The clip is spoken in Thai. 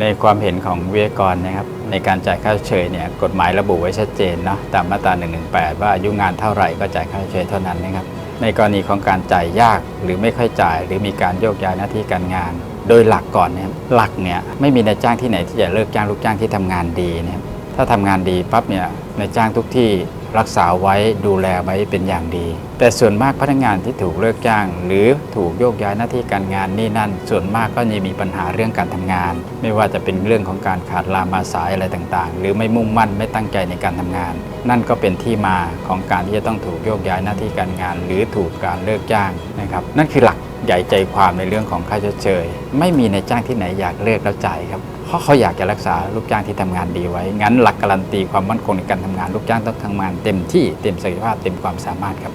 ในความเห็นของวิทยากรนะครับในการจ่ายค่าเฉยเนี่ยกฎหมายระบุไว้ชัดเจนเนาะตามมาตรา 118 ว่าอายุงานเท่าไหร่ก็จ่ายค่าเฉยเท่านั้นนะครับในกรณีของการจ่ายยากหรือไม่ค่อยจ่าย หรือมีการโยกย้ายหน้าที่การงาน โดยหลักก่อนเนี่ยหลักเนี่ยไม่มีนายจ้างที่ไหนที่จะเลิกจ้างลูกจ้างที่ทำงานดีนะครับ ถ้าทำงานดีปั๊บเนี่ยนายจ้างทุกที่รักษาไว้ดูแลไว้เป็นอย่างดี แต่ส่วนมากพนักงานที่ถูกเลิกจ้าง หรือถูกโยกย้ายหน้าที่การงานนี่นั่น ส่วนมากก็จะมีปัญหาเรื่องการทำงาน ไม่ว่าจะเป็นเรื่องของการขาดลามาสายอะไรต่างๆ หรือไม่มุ่งมั่นไม่ตั้งใจในการทำงาน นั่นก็เป็นที่มาของการที่จะต้องถูกโยกย้ายหน้าที่การงาน หรือถูกการเลิกจ้างนะครับนั่นคือหลักใหญ่ใจความในเรื่องของค่าชดเชย ไม่มีในายจ้างที่ไหนอยากเลิกแล้วจ่ายครับ ราะเขาอยากจะรักษาลูกจ้างที่ทำงานดีไว้ งั้นหลักการันตีความมั่นคงในการทำงานลูกจ้างต้องทำงานเต็มที่เต็มศักยภาพเต็มความสามารถครับ